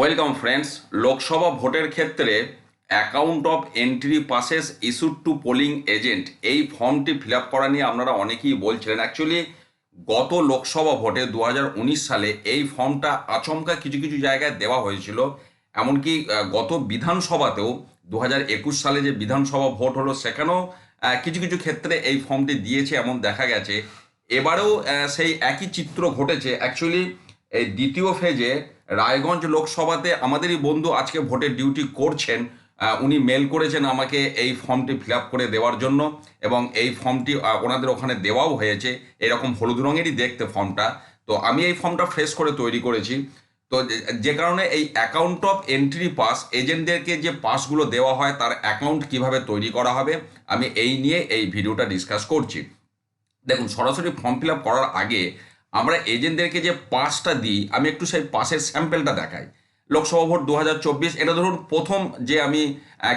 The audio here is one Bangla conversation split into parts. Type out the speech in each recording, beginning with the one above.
ওয়েলকাম ফ্রেন্ডস লোকসভা ভোটের ক্ষেত্রে account of entry passes issued to polling agent এই ফর্মটি ফিল করা নিয়ে আপনারা অনেকেই বলছিলেন অ্যাকচুয়ালি গত লোকসভা ভোটে দু হাজার উনিশ সালে এই ফর্মটা আচমকা কিছু কিছু জায়গায় দেওয়া হয়েছিল। এমনকি গত বিধানসভাতেও দু হাজার একুশ সালে যে বিধানসভা ভোট হলো, সেখানেও কিছু কিছু ক্ষেত্রে এই ফর্মটি দিয়েছে এমন দেখা গেছে। এবারেও সেই একই চিত্র ঘটেছে। অ্যাকচুয়ালি এই দ্বিতীয় ফেজে রায়গঞ্জ লোকসভাতে আমাদেরই বন্ধু আজকে ভোটের ডিউটি করছেন উনি মেল করেছেন আমাকে এই ফর্মটি ফিল করে দেওয়ার জন্য এবং এই ফর্মটি ওনাদের ওখানে দেওয়াও হয়েছে। এরকম হলুদ রঙেরই দেখতে ফর্মটা। তো আমি এই ফর্মটা ফ্রেশ করে তৈরি করেছি। তো যে- কারণে এই অ্যাকাউন্ট অফ এন্ট্রি পাস এজেন্টদেরকে যে পাসগুলো দেওয়া হয় তার অ্যাকাউন্ট কীভাবে তৈরি করা হবে, আমি এই নিয়ে এই ভিডিওটা ডিসকাস করছি। দেখুন, সরাসরি ফর্ম ফিল করার আগে আমরা এজেন্টদেরকে যে পাসটা দিই আমি একটু সেই পাসের স্যাম্পেলটা দেখাই। লোকসভা ভোট দু হাজার চব্বিশ এটা ধরুন প্রথম যে আমি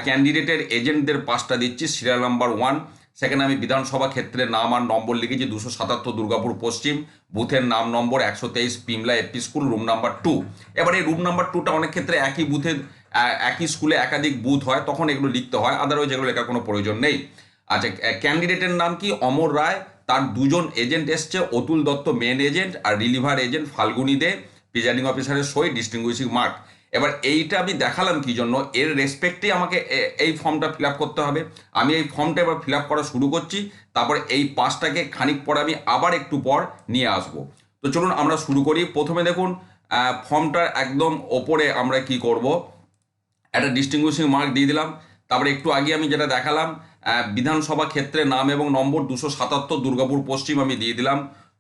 ক্যান্ডিডেটের এজেন্টদের পাসটা দিচ্ছি সিরিয়াল নাম্বার ওয়ান। সেখানে আমি বিধানসভা ক্ষেত্রে নাম আর নম্বর লিখেছি দুশো সাতাত্তর দুর্গাপুর পশ্চিম। বুথের নাম নম্বর একশো তেইশ Pimla AP school room number two. এবার এই রুম নাম্বার টুটা অনেক ক্ষেত্রে একই আহ, একই স্কুলে একাধিক বুথ হয় তখন এগুলো লিখতে হয় আদারওয়াইজ এগুলো লেখার কোনো প্রয়োজন নেই। আচ্ছা ক্যান্ডিডেটের নাম কি? অমর রায় তার দুজন এজেন্ট এসছে, অতুল দত্ত মেন এজেন্ট আর reliever agent Falguni De presiding অফিসারের সই ডিস্টিংগুইশিং মার্ক এবার এইটা আমি দেখালাম কি জন্য? এর রেসপেক্টেই আমাকে এই ফর্মটা ফিল করতে হবে। আমি এই ফর্মটা এবার ফিল করা শুরু করছি, তারপর এই পাসটাকে খানিক পর আমি আবার একটু পর নিয়ে আসব। তো চলুন আমরা শুরু করি। প্রথমে দেখুন ফর্মটার একদম ওপরে আমরা কি করব? একটা ডিস্টিংগুইশিং মার্ক দিয়ে দিলাম। তারপরে একটু আগে আমি যেটা দেখালাম বিধানসভা ক্ষেত্রে নাম এবং নম্বর দুশো সাতাত্তর, দুর্গাপুর, পশ্চিম আমি দিয়ে দিলাম।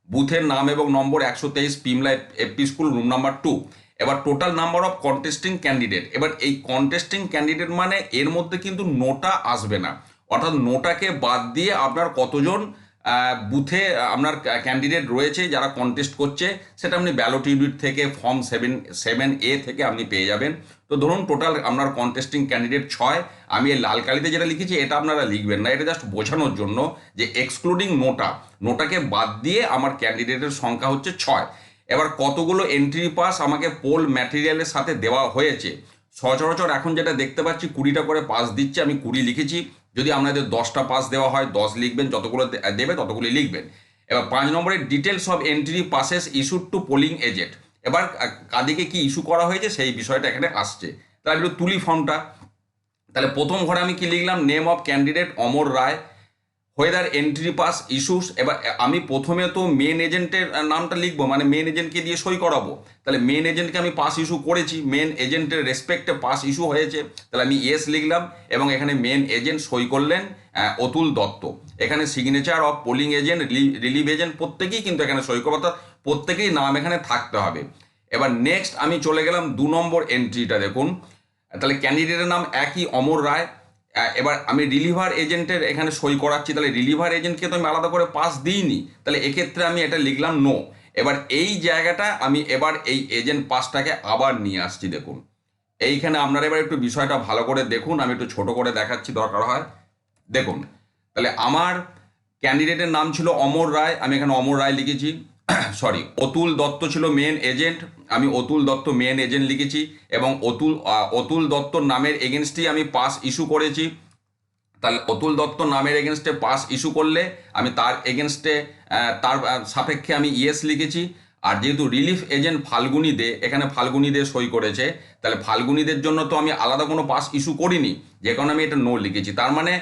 বুথের নাম এবং নম্বর একশো তেইশ, Pimla AP school room number two এবার total number of contesting candidate এবার এই কন্টেস্টিং ক্যান্ডিডেট মানে এর মধ্যে কিন্তু নোটা আসবে না। অর্থাৎ নোটাকে বাদ দিয়ে আপনার কতজন বুথে আপনার ক্যান্ডিডেট রয়েছে, যারা কন্টেস্ট করছে, সেটা আপনি ব্যালট ইউনিট থেকে ফর্ম সেভেন সেভেন এ থেকে আপনি পেয়ে যাবেন। তো ধরুন টোটাল আপনার কন্টেস্টিং ক্যান্ডিডেট ছয়, আমি এই লাল কালিতে যেটা লিখেছি, এটা আপনারা লিখবেন না, এটা জাস্ট বোঝানোর জন্য যে এক্সক্লুডিং নোটা, নোটাকে বাদ দিয়ে আমার ক্যান্ডিডেটের সংখ্যা হচ্ছে ছয়। এবার কতগুলো এন্ট্রি পাস আমাকে পোল ম্যাটেরিয়ালের সাথে দেওয়া হয়েছে? সচরাচর এখন যেটা দেখতে পাচ্ছি, কুড়িটা করে পাস দিচ্ছে, আমি কুড়ি লিখেছি। যদি আপনাদের দশটা পাস দেওয়া হয়, দশ লিখবেন, যতগুলো দেবে ততগুলি লিখবেন। এবার পাঁচ নম্বরের details of entry passes issued to polling agent এবার কাদিকে কি ইস্যু করা হয়েছে, সেই বিষয়টা এখানে আসছে। তাহলে একটু তুলি ফর্মটা তাহলে প্রথম ঘরে আমি কি লিখলাম? Name of candidate Amar Roy. Whether entry pass issues এবার আমি প্রথমে তো মেন এজেন্টের নামটা লিখব মানে মেন এজেন্টকে দিয়ে সই করাবো। তাহলে মেন এজেন্টকে আমি পাস ইস্যু করেছি মেন এজেন্টের রেসপেক্টে পাস ইস্যু হয়েছে, তাহলে আমি ইয়েস লিখলাম, এবং এখানে মেন এজেন্ট সই করলেন অতুল দত্ত। এখানে signature of polling agent relieve agent প্রত্যেকেই কিন্তু এখানে সই করব, অর্থাৎ প্রত্যেকেই নাম এখানে থাকতে হবে। এবার নেক্সট আমি চলে গেলাম দু নম্বর এন্ট্রিটা দেখুন। তাহলে ক্যান্ডিডেটের নাম একই, অমর রায়। এবার আমি রিলিভার এজেন্টের এখানে সই করাচ্ছি, তাহলে রিলিভার এজেন্টকে তো আমি আলাদা করে পাস দিইনি। তাহলে এক্ষেত্রে আমি এটা লিখলাম নো এবার এই জায়গাটা আমি এবার এই এজেন্ট পাসটাকে আবার নিয়ে আসছি, দেখুন। এইখানে আপনারা এবার একটু বিষয়টা ভালো করে দেখুন, আমি একটু ছোট করে দেখাচ্ছি, দরকার হয়। দেখুন, তাহলে আমার ক্যান্ডিডেটের নাম ছিল অমর রায়, আমি এখানে অমর রায় লিখেছি। সরি অতুল দত্ত ছিল মেন এজেন্ট আমি অতুল দত্ত মেন এজেন্ট লিখেছি এবং অতুল অতুল দত্তর নামের এগেনস্টেই আমি পাস ইস্যু করেছি। তাহলে অতুল দত্ত নামের এগেনস্টে পাস ইস্যু করলে আমি তার এগেনস্টে তার সাপেক্ষে আমি ইয়েস লিখেছি। আর যেহেতু রিলিফ এজেন্ট ফাল্গুনি দে, এখানে ফাল্গুনি দে সই করেছে, তাহলে ফাল্গুনিদের জন্য তো আমি আলাদা কোনো পাস ইস্যু করিনি, যে কারণে আমি এটা নো লিখেছি। তার মানে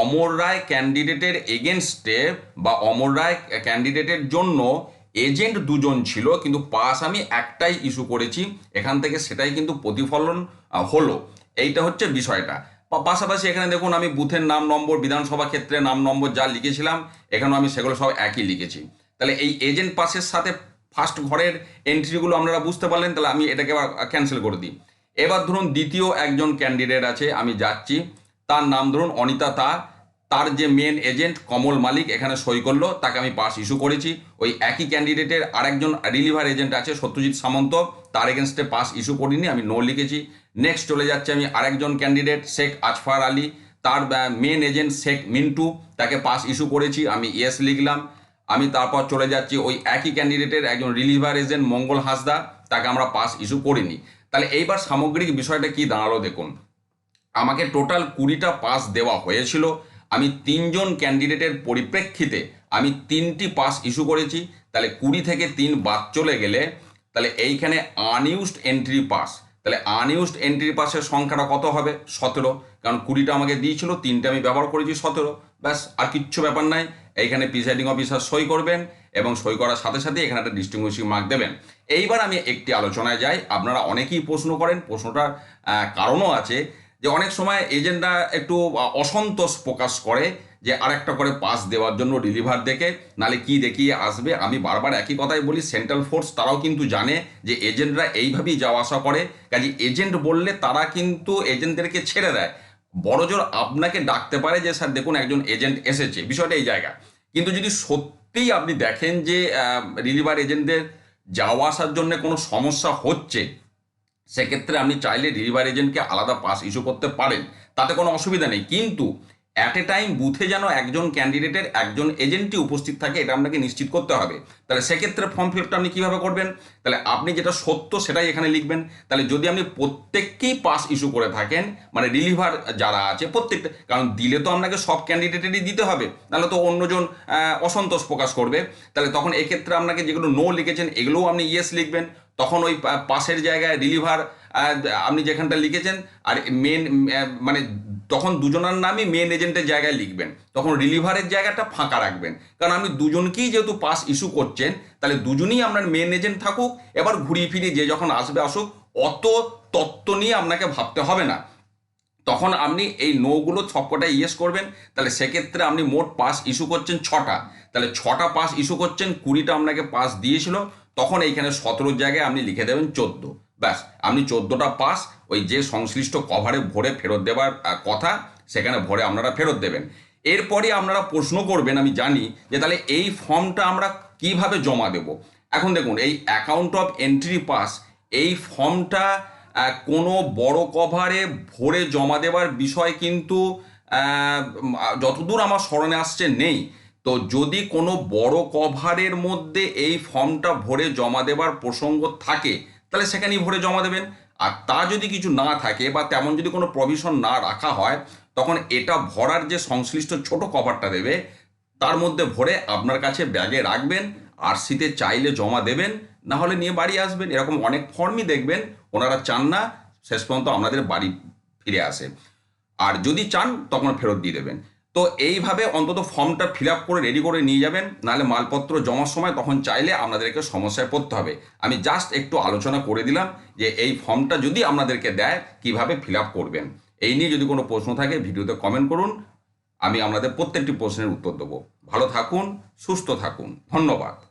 অমর রায় ক্যান্ডিডেটের এগেনস্টে বা অমর রায় ক্যান্ডিডেটের জন্য এজেন্ট দুজন ছিল, কিন্তু পাস আমি একটাই ইস্যু করেছি, এখান থেকে সেটাই কিন্তু প্রতিফলন হলো। এইটা হচ্ছে বিষয়টা। পাশাপাশি এখানে দেখুন, আমি বুথের নাম, নম্বর, বিধানসভা ক্ষেত্রে নাম, নম্বর যা লিখেছিলাম, এখানেও আমি সেগুলো সব একই লিখেছি। তাহলে এই এজেন্ট পাসের সাথে ফার্স্ট ঘরের এন্ট্রিগুলো আপনারা বুঝতে পারলেন, তাহলে আমি এটাকে ক্যান্সেল করে দিই। এবার ধরুন, দ্বিতীয় একজন ক্যান্ডিডেট আছে, আমি যাচ্ছি। তার নাম ধরুন, অনিতা তা তার যে মেন এজেন্ট কমল মালিক এখানে সই করল, তাকে আমি পাস ইস্যু করেছি। ওই একই ক্যান্ডিডেটের আরেকজন রিলিভার এজেন্ট আছে, সত্যজিৎ সামন্ত, তার এগেনস্টে পাস ইস্যু করিনি, আমি নো লিখেছি। নেক্সট চলে যাচ্ছে আমি আরেকজন ক্যান্ডিডেট শেখ আজফার আলী। তার মেন এজেন্ট শেখ মিন্টু, তাকে পাস ইস্যু করেছি, আমি ইয়েস লিখলাম। আমি তারপর চলে যাচ্ছি, ওই একই ক্যান্ডিডেটের একজন রিলিভার এজেন্ট মঙ্গল হাসদা, তাকে আমরা পাস ইস্যু করিনি। তাহলে এইবার সামগ্রিক বিষয়টা কি দাঁড়াল দেখুন। আমাকে টোটাল কুড়িটা পাস দেওয়া হয়েছিল আমি তিনজন ক্যান্ডিডেটের পরিপ্রেক্ষিতে আমি তিনটি পাস ইস্যু করেছি, তাহলে কুড়ি থেকে তিন বাদ চলে গেলে, তাহলে এইখানে আনইউজড এন্ট্রি পাস তাহলে আনইউজড এন্ট্রি পাসের সংখ্যাটা কত হবে? সতেরো। কারণ কুড়িটা আমাকে দিয়েছিল, তিনটে আমি ব্যবহার করেছি সতেরো। ব্যাস, আর কিচ্ছু ব্যাপার নাই। এইখানে প্রিসাইডিং অফিসার সই করবেন এবং সই করার সাথে সাথে এখানে একটা ডিস্টিংগুইশিং মার্ক দেবেন। এইবার আমি একটি আলোচনায় যাই। আপনারা অনেকেই প্রশ্ন করেন, প্রশ্নটার কারণও আছে। যে অনেক সময় এজেন্টরা একটু অসন্তোষ প্রকাশ করে যে আরেকটা করে পাস দেওয়ার জন্য ডেলিভার দেখে, নালে কি দেখিয়ে আসবে? আমি বারবার একই কথাই বলি, সেন্ট্রাল ফোর্স তারাও কিন্তু জানে যে এজেন্টরা এইভাবেই যাওয়া আসা করে। কাজে এজেন্ট বললে তারা কিন্তু এজেন্টদেরকে ছেড়ে দেয়। বড়জোর আপনাকে ডাকতে পারে যে, স্যার, দেখুন একজন এজেন্ট এসেছে। বিষয়টা এই জায়গা। কিন্তু যদি সত্যিই আপনি দেখেন যে রিলিভার এজেন্টদের যাওয়া আসার জন্য কোনো সমস্যা হচ্ছে সেক্ষেত্রে আপনি চাইলে ডেলিভারি এজেন্টকে আলাদা পাস ইস্যু করতে পারেন, তাতে কোনো অসুবিধা নেই। কিন্তু অ্যাট এ টাইম বুথে যেন একজন ক্যান্ডিডেটের একজন এজেন্টই উপস্থিত থাকে, এটা আপনাকে নিশ্চিত করতে হবে। তাহলে সেক্ষেত্রে ফর্ম ফিল আপনি কীভাবে করবেন? তাহলে আপনি যেটা সত্য সেটাই এখানে লিখবেন। তাহলে যদি আপনি প্রত্যেককেই পাস ইস্যু করে থাকেন মানে রিলিভার যারা আছে প্রত্যেকটা, কারণ দিলে তো আপনাকে সব ক্যান্ডিডেটেরই দিতে হবে তাহলে তো অন্যজন অসন্তোষ প্রকাশ করবে। তাহলে তখন এক্ষেত্রে আপনাকে যেগুলো নো লিখেছেন, এগুলোও আপনি ইয়েস লিখবেন। তখন ওই পাশের জায়গায় রিলিভার আপনি যেখানটা লিখেছেন, আর মেন মানে তখন দুজনের নামই মেন এজেন্টের জায়গায় লিখবেন। তখন রিলিভারের জায়গাটা ফাঁকা রাখবেন। কারণ আপনি দুজনকেই যেহেতু পাস ইস্যু করছেন, তাহলে দুজনেই আপনার মেন এজেন্ট থাকুক, এবার ঘুরিয়ে ফিরিয়ে যে যখন আসবে আসুক, অত তত্ত্ব নিয়ে আপনাকে ভাবতে হবে না। তখন আপনি এই নোগুলো সবকটা ইয়েস করবেন, তাহলে সেক্ষেত্রে আপনি মোট পাস ইস্যু করছেন ছটা। তাহলে ছটা পাস ইস্যু করছেন, কুড়িটা আপনাকে পাস দিয়েছিল, তখন এইখানে সতেরোর জায়গায় আপনি লিখে দেবেন চোদ্দ। ব্যাস, আপনি চোদ্দোটা পাস ওই যে সংশ্লিষ্ট কভারে ভরে ফেরত দেওয়ার কথা, সেখানে ভরে আপনারা ফেরত দেবেন। এরপরে আপনারা প্রশ্ন করবেন, আমি জানি, যে তাহলে এই ফর্মটা আমরা কীভাবে জমা দেব? এখন দেখুন, এই অ্যাকাউন্ট অফ এন্ট্রি পাস এই ফর্মটা কোনো বড় কভারে ভরে জমা দেওয়ার বিষয় কিন্তু যতদূর আমার স্মরণে আসছে, নেই। তো যদি কোনো বড় কভারের মধ্যে এই ফর্মটা ভরে জমা দেওয়ার প্রসঙ্গ থাকে, তাহলে সেখানেই ভরে জমা দেবেন। আর তা যদি কিছু না থাকে বা তেমন যদি কোনো প্রভিশন না রাখা হয়, তখন এটা ভরার যে সংশ্লিষ্ট ছোট কভারটা দেবে, তার মধ্যে ভরে আপনার কাছে ব্যাগে রাখবেন, আরসিতে চাইলে জমা দেবেন না হলে নিয়ে বাড়ি আসবেন। এরকম অনেক ফর্মই দেখবেন, ওনারা চান না, শেষ পর্যন্ত আপনাদের বাড়ি ফিরে আসে। আর যদি চান, তখন ফেরত দিয়ে দেবেন। তো এইভাবে অন্তত ফর্মটা ফিল করে রেডি করে নিয়ে যাবেন, নাহলে মালপত্র জমার সময় তখন চাইলে আপনাদেরকে সমস্যায় পড়তে হবে। আমি জাস্ট একটু আলোচনা করে দিলাম যে এই ফর্মটা যদি আপনাদেরকে দেয়, কীভাবে ফিল করবেন? এই নিয়ে যদি কোনো প্রশ্ন থাকে, ভিডিওতে কমেন্ট করুন। আমি আপনাদের প্রত্যেকটি প্রশ্নের উত্তর দেবো। ভালো থাকুন, সুস্থ থাকুন। ধন্যবাদ।